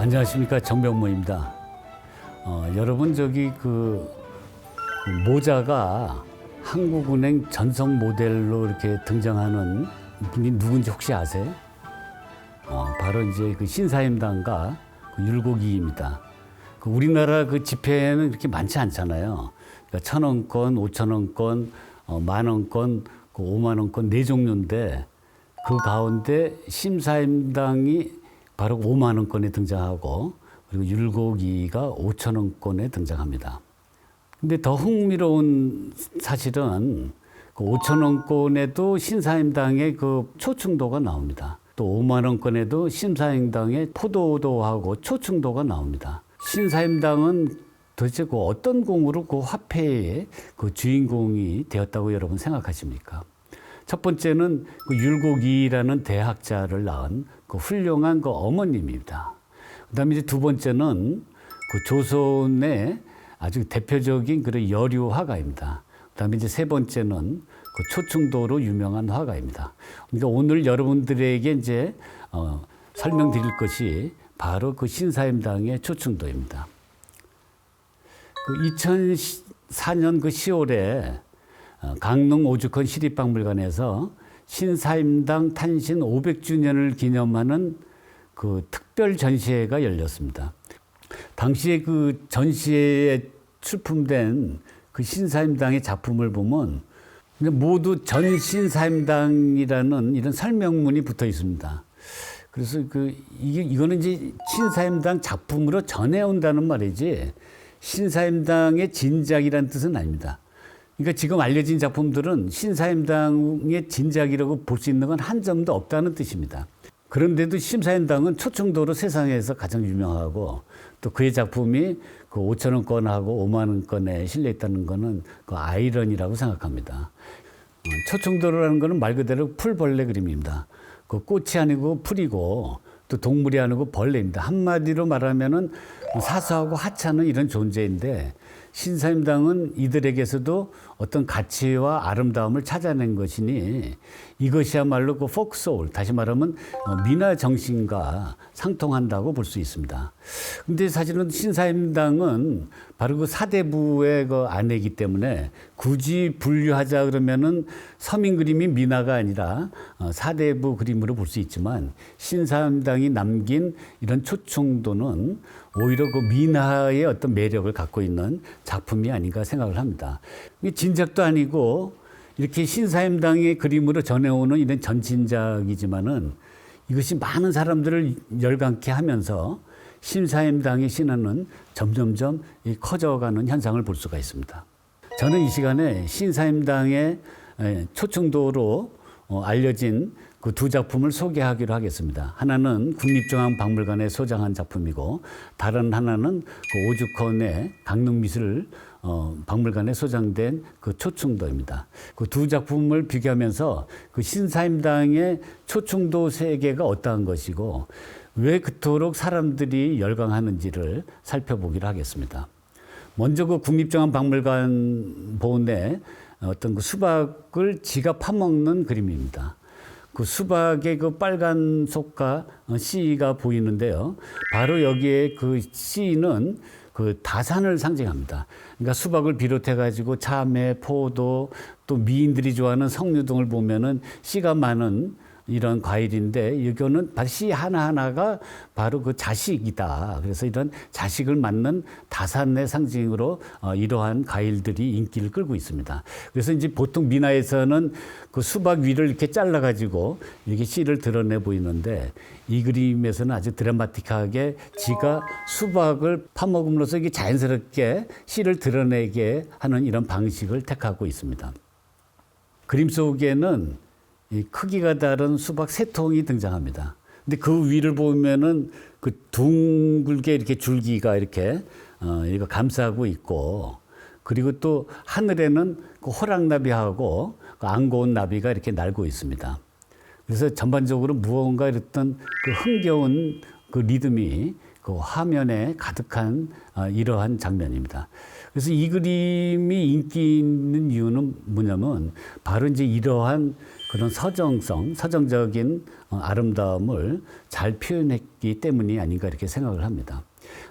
안녕하십니까 정병모입니다. 어, 여러분 저기 그, 그 모자가 한국은행 전성 모델로 이렇게 등장하는 분이 누군지 혹시 아세요? 어, 바로 이제 그 신사임당과 그 율곡이입니다. 그 우리나라 그 지폐는 이렇게 많지 않잖아요. 그러니까 천 원권, 오천 원권, 어, 만 원권, 그 오만 원권 네 종류인데 그 가운데 심사임당이 바로 5만 원권에 등장하고 그리고 율곡이가 5천 원권에 등장합니다. 근데 더 흥미로운 사실은 그 5천 원권에도 신사임당의 그 초충도가 나옵니다. 또 5만 원권에도 신사임당의 포도도하고 초충도가 나옵니다. 신사임당은 도대체 그 어떤 공으로 그 화폐의 그 주인공이 되었다고 여러분 생각하십니까? 첫 번째는 그 율곡이라는 대학자를 낳은 그 훌륭한 그 어머님입니다. 그다음에 이제 두 번째는 그 조선의 아주 대표적인 그런 여류 화가입니다. 그다음에 이제 세 번째는 그 초충도로 유명한 화가입니다. 그러니까 오늘 여러분들에게 이제 어, 설명드릴 것이 바로 그 신사임당의 초충도입니다. 그 2004년 그 10월에 어, 강릉 오죽헌 시립박물관에서 신사임당 탄신 500주년을 기념하는 그 특별 전시회가 열렸습니다. 당시에 그 전시회에 출품된 그 신사임당의 작품을 보면 모두 전신사임당이라는 이런 설명문이 붙어 있습니다. 그래서 그 이게 이거는 이제 신사임당 작품으로 전해온다는 말이지 신사임당의 진작이란 뜻은 아닙니다. 그러니까 지금 알려진 작품들은 신사임당의 진작이라고 볼 수 있는 건 한 점도 없다는 뜻입니다. 그런데도 신사임당은 초충도로 세상에서 가장 유명하고 또 그의 작품이 그 5천 원권하고 5만 원권에 실려 있다는 것은 그 아이러니라고 생각합니다. 어, 초충도라는 것은 말 그대로 풀벌레 그림입니다. 그 꽃이 아니고 풀이고 또 동물이 아니고 벌레입니다. 한마디로 말하면은 사소하고 하찮은 이런 존재인데 신사임당은 이들에게서도 어떤 가치와 아름다움을 찾아낸 것이니 이것이야말로 그 포크소울, 다시 말하면 어, 민화 정신과 상통한다고 볼 수 있습니다. 근데 사실은 신사임당은 바로 그 사대부의 그 아내이기 때문에 굳이 분류하자 그러면은 서민 그림이 민화가 아니라 어, 사대부 그림으로 볼 수 있지만 신사임당이 남긴 이런 초충도는 오히려 그 민화의 어떤 매력을 갖고 있는 작품이 아닌가 생각을 합니다. 진작도 아니고 이렇게 신사임당의 그림으로 전해오는 이런 전진작이지만은 이것이 많은 사람들을 열광케 하면서 신사임당의 신화는 점점점 이 커져가는 현상을 볼 수가 있습니다. 저는 이 시간에 신사임당의 에, 초충도로 어, 알려진 그 두 작품을 소개하기로 하겠습니다. 하나는 국립중앙박물관에 소장한 작품이고 다른 하나는 그 오죽헌의 강릉미술 어, 박물관에 소장된 그 초충도입니다. 그 두 작품을 비교하면서 그 신사임당의 초충도 세계가 어떠한 것이고 왜 그토록 사람들이 열광하는지를 살펴보기로 하겠습니다. 먼저 그 국립중앙박물관 본에 어떤 그 수박을 지가 파먹는 그림입니다. 그 수박의 그 빨간 속과 어, 씨가 보이는데요. 바로 여기에 그 씨는 그 다산을 상징합니다. 그러니까 수박을 비롯해 가지고 참외, 포도, 또 미인들이 좋아하는 석류 등을 보면은 씨가 많은 이런 과일인데 이거는 씨 하나하나가 바로 그 자식이다. 그래서 이런 자식을 맞는 다산의 상징으로 어, 이러한 과일들이 인기를 끌고 있습니다. 그래서 이제 보통 민화에서는 그 수박 위를 이렇게 잘라 가지고 이렇게 씨를 드러내 보이는데 이 그림에서는 아주 드라마틱하게 지가 수박을 파먹음으로써 이게 자연스럽게 씨를 드러내게 하는 이런 방식을 택하고 있습니다. 그림 속에는 이 크기가 다른 수박 세 통이 등장합니다. 근데 그 위를 보면은 그 둥글게 이렇게 줄기가 이렇게 어 이거 감싸고 있고 그리고 또 하늘에는 그 호랑나비하고 그 앙고운 나비가 이렇게 날고 있습니다. 그래서 전반적으로 무언가 이랬던 그 흥겨운 그 리듬이 그 화면에 가득한 어, 이러한 장면입니다. 그래서 이 그림이 인기 있는 이유는 뭐냐면 바로 이제 이러한 그런 서정성, 서정적인 어, 아름다움을 잘 표현했기 때문이 아닌가 이렇게 생각을 합니다.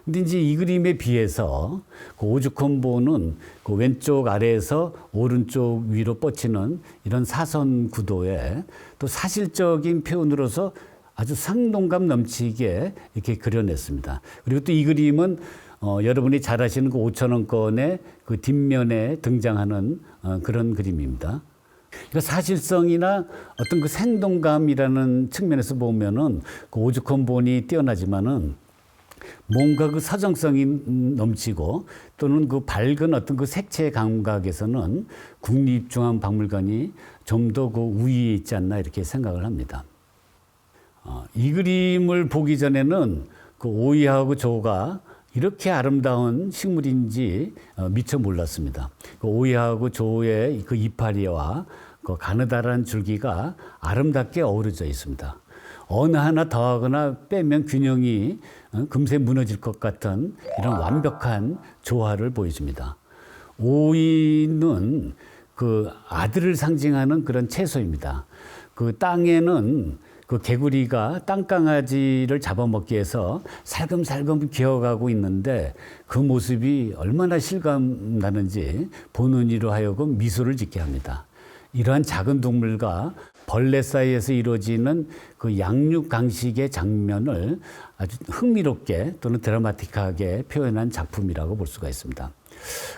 근데 이제 이 그림에 비해서 그 오죽헌보는 그 왼쪽 아래에서 오른쪽 위로 뻗치는 이런 사선 구도에 또 사실적인 표현으로서 아주 상동감 넘치게 이렇게 그려냈습니다. 그리고 또 이 그림은 어, 여러분이 잘 아시는 그 5천 원권의 그 뒷면에 등장하는 어, 그런 그림입니다. 그러니까 사실성이나 어떤 그 생동감이라는 측면에서 보면은 그 오죽헌 본이 뛰어나지만은 뭔가 그 서정성이 넘치고 또는 그 밝은 어떤 그 색채 감각에서는 국립중앙박물관이 좀 더 그 우위에 있지 않나 이렇게 생각을 합니다. 어, 이 그림을 보기 전에는 그 오이하고 조가 이렇게 아름다운 식물인지 어, 미처 몰랐습니다. 그 오이하고 조의 그 이파리와 그 가느다란 줄기가 아름답게 어우러져 있습니다. 어느 하나 더하거나 빼면 균형이 어, 금세 무너질 것 같은 이런 완벽한 조화를 보여줍니다. 오이는 그 아들을 상징하는 그런 채소입니다. 그 땅에는 그 개구리가 땅강아지를 잡아먹기 위해서 살금살금 기어가고 있는데 그 모습이 얼마나 실감 나는지 보는 이로 하여금 미소를 짓게 합니다. 이러한 작은 동물과 벌레 사이에서 이루어지는 그 양육 강식의 장면을 아주 흥미롭게 또는 드라마틱하게 표현한 작품이라고 볼 수가 있습니다.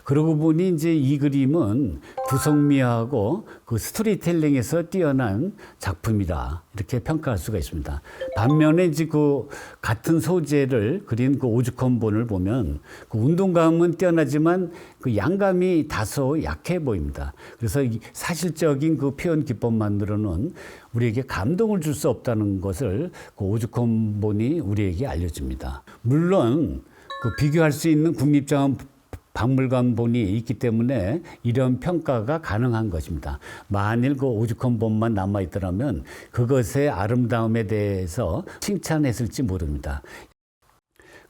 그러고 보니 이제 이 그림은 구성미하고 그 스토리텔링에서 뛰어난 작품이다 이렇게 평가할 수가 있습니다. 반면에 이제 그 같은 소재를 그린 그 오죽헌본을 보면 그 운동감은 뛰어나지만 그 양감이 다소 약해 보입니다. 그래서 이 사실적인 그 표현 기법만으로는 우리에게 감동을 줄 수 없다는 것을 그 오죽헌본이 우리에게 알려줍니다. 물론 그 비교할 수 있는 국립장원 박물관 본이 있기 때문에 이런 평가가 가능한 것입니다. 만일 그 오죽헌 본만 남아 있더라면 그것의 아름다움에 대해서 칭찬했을지 모릅니다.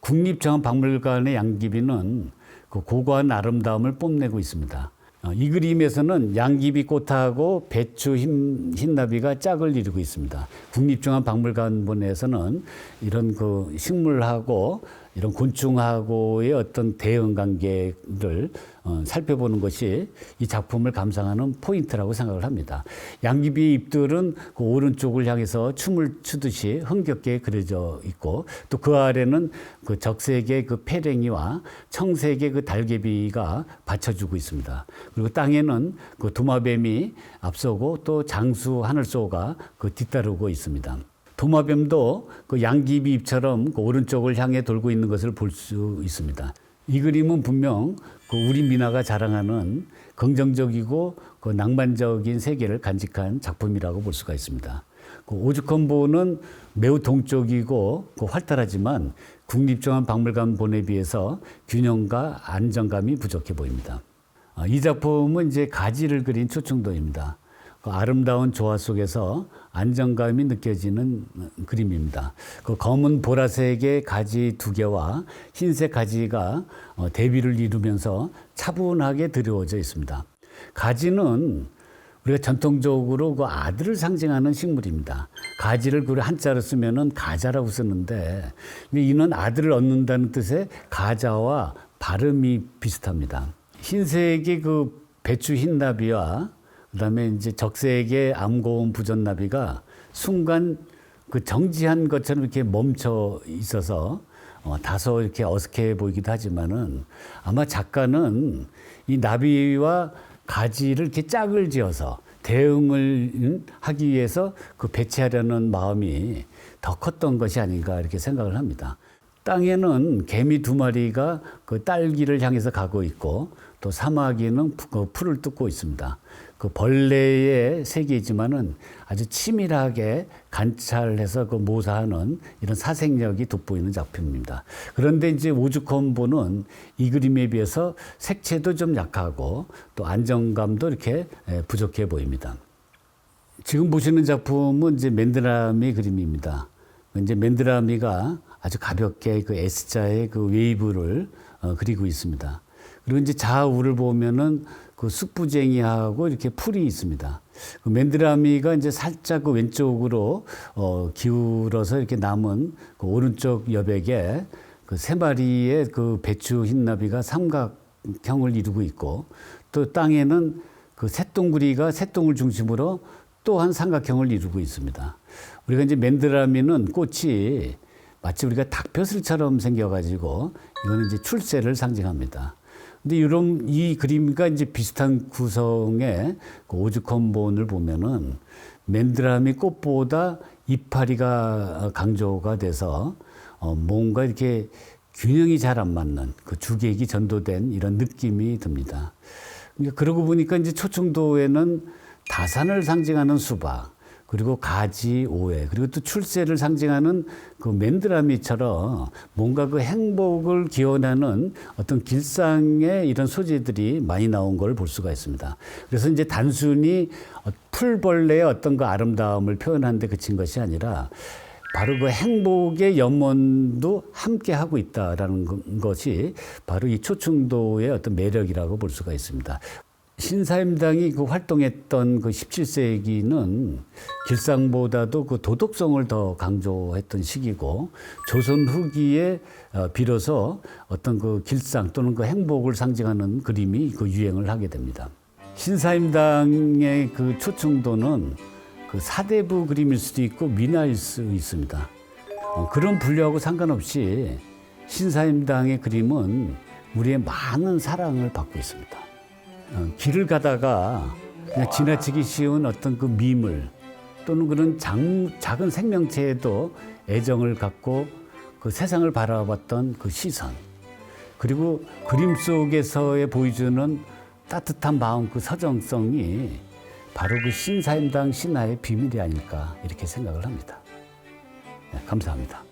국립정원박물관의 양귀비는 그 고고한 아름다움을 뽐내고 있습니다. 어, 이 그림에서는 양귀비 꽃하고 배추 흰, 흰나비가 짝을 이루고 있습니다. 국립중앙박물관본에서는 이런 그 식물하고 이런 곤충하고의 어떤 대응 관계를 어, 살펴보는 것이 이 작품을 감상하는 포인트라고 생각을 합니다. 양귀비 잎들은 그 오른쪽을 향해서 춤을 추듯이 흥겹게 그려져 있고 또 그 아래는 그 적색의 그 페랭이와 청색의 그 달개비가 받쳐주고 있습니다. 그리고 땅에는 그 도마뱀이 앞서고 또 장수 하늘소가 그 뒤따르고 있습니다. 도마뱀도 그 양귀비 잎처럼 그 오른쪽을 향해 돌고 있는 것을 볼 수 있습니다. 이 그림은 분명 그 우리 민화가 자랑하는 긍정적이고 그 낭만적인 세계를 간직한 작품이라고 볼 수가 있습니다. 그 오죽헌보는 매우 동적이고 그 활달하지만 국립중앙박물관 본에 비해서 균형과 안정감이 부족해 보입니다. 아, 이 작품은 이제 가지를 그린 초충도입니다. 그 아름다운 조화 속에서 안정감이 느껴지는 그림입니다. 그 검은 보라색의 가지 두 개와 흰색 가지가 어, 대비를 이루면서 차분하게 드리워져 있습니다. 가지는 우리가 전통적으로 그 아들을 상징하는 식물입니다. 가지를 그 한자로 쓰면은 가자라고 쓰는데 이는 아들을 얻는다는 뜻의 가자와 발음이 비슷합니다. 흰색의 그 배추 흰나비와 그다음에 이제 적색의 암고운 부전나비가 순간 그 정지한 것처럼 이렇게 멈춰 있어서 어, 다소 이렇게 어색해 보이기도 하지만은 아마 작가는 이 나비와 가지를 이렇게 짝을 지어서 대응을 하기 위해서 그 배치하려는 마음이 더 컸던 것이 아닌가 이렇게 생각을 합니다. 땅에는 개미 두 마리가 그 딸기를 향해서 가고 있고 또 사마귀는 그 풀을 뜯고 있습니다. 그 벌레의 세계이지만은 아주 치밀하게 관찰해서 그 모사하는 이런 사생력이 돋보이는 작품입니다. 그런데 이제 오죽헌보는 이 그림에 비해서 색채도 좀 약하고 또 안정감도 이렇게 부족해 보입니다. 지금 보시는 작품은 이제 맨드라미 그림입니다. 이제 맨드라미가 아주 가볍게 그 S자의 그 웨이브를 어, 그리고 있습니다. 그리고 이제 좌우를 보면은 그 쑥부쟁이하고 이렇게 풀이 있습니다. 그 맨드라미가 이제 살짝 그 왼쪽으로 어, 기울어서 이렇게 남은 그 오른쪽 여백에 그 세 마리의 그 배추 흰나비가 삼각형을 이루고 있고 또 땅에는 그 새똥구리가 새똥을 중심으로 또한 삼각형을 이루고 있습니다. 우리가 이제 맨드라미는 꽃이 마치 우리가 닭벼슬처럼 생겨가지고 이거는 이제 출세를 상징합니다. 근데 이런 이 그림과 이제 비슷한 구성의 그 오죽헌본을 보면은 맨드라미 꽃보다 이파리가 강조가 돼서 어 뭔가 이렇게 균형이 잘 안 맞는 그 주객이 전도된 이런 느낌이 듭니다. 그러니까 그러고 보니까 이제 초청도에는 다산을 상징하는 수박, 그리고 가지, 오해, 그리고 또 출세를 상징하는 그 맨드라미처럼 뭔가 그 행복을 기원하는 어떤 길상의 이런 소재들이 많이 나온 걸 볼 수가 있습니다. 그래서 이제 단순히 풀벌레의 어떤 그 아름다움을 표현하는 데 그친 것이 아니라 바로 그 행복의 염원도 함께 하고 있다라는 거- 것이 바로 이 초충도의 어떤 매력이라고 볼 수가 있습니다. 신사임당이 그 활동했던 그 17세기는 길상보다도 그 도덕성을 더 강조했던 시기고 조선 후기에 어, 비로소 어떤 그 길상 또는 그 행복을 상징하는 그림이 그 유행을 하게 됩니다. 신사임당의 그 초충도는 그 사대부 그림일 수도 있고 미나일 수 있습니다. 어, 그런 분류하고 상관없이 신사임당의 그림은 우리의 많은 사랑을 받고 있습니다. 어, 길을 가다가 그냥 지나치기 쉬운 어떤 그 미물 또는 그런 장, 작은 생명체에도 애정을 갖고 그 세상을 바라봤던 그 시선 그리고 그림 속에서의 보여주는 따뜻한 마음 그 서정성이 바로 그 신사임당 신화의 비밀이 아닐까 이렇게 생각을 합니다. 네, 감사합니다.